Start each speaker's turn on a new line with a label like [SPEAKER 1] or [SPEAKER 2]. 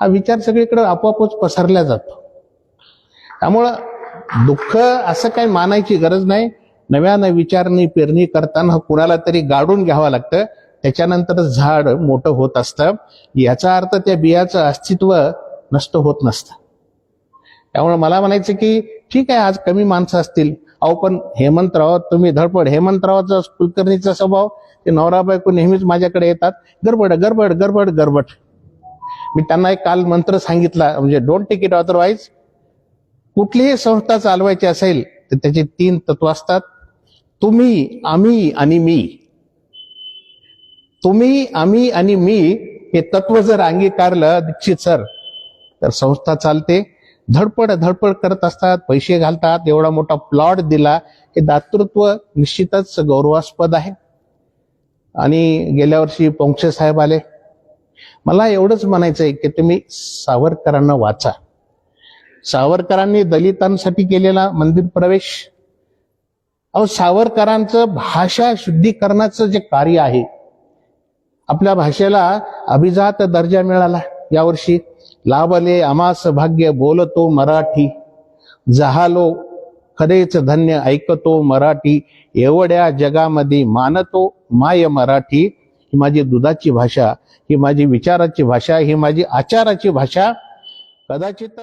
[SPEAKER 1] हा विचार सगळीकडे आपोआपच पसरला जातो. त्यामुळं दुःख असं काही मानायची गरज नाही. नव्यानं विचारणी पेरणी करताना कुणाला तरी गाडून घ्यावं लागतं. त्याच्यानंतर झाड मोठं होत असतं. याचा अर्थ त्या बियाचं अस्तित्व नष्ट होत नसतं. त्यामुळे मला म्हणायचं की ठीक आहे आज कमी माणसं असतील. अहो पण हेमंतराव तुम्ही धडपड. हेमंतरावाचा कुलकर्णीचा स्वभाव ते नवरा बायको नेहमीच माझ्याकडे येतात. गडबड गडबड गडबड गडबड. मी त्यांना एक काल मंत्र सांगितला म्हणजे डोंट टेक इट अदरवाईज कुठलीही संस्था चालवायची असेल तर त्याचे तीन तत्व असतात. तुम्ही आम्ही आणि मी. तुम्ही आम्ही आणि मी हे तत्व जर अंगीकारलं दीक्षित सर तर संस्था चालते. धडपड धडपड करत असतात पैसे घालतात. एवढा मोठा प्लॉट दिला हे दातृत्व निश्चितच गौरवास्पद आहे. आणि गेल्या वर्षी पोंक्षे साहेब आले. मला एवढंच म्हणायचंय की तुम्ही सावरकरांना वाचा. सावरकरांनी दलितांसाठी केलेला मंदिर प्रवेश अहो सावरकरांचं भाषा शुद्धीकरणाचं जे कार्य आहे आपल्या भाषेला अभिजात दर्जा मिळाला. यावर्षी लाभले अमास भाग्य बोलतो मराठी जहालो खरेच धन्य ऐकतो मराठी एवढ्या जगामध्ये मानतो माय मराठी ही माझी दुधाची भाषा ही माझी विचाराची भाषा ही माझी आचाराची भाषा कदाचित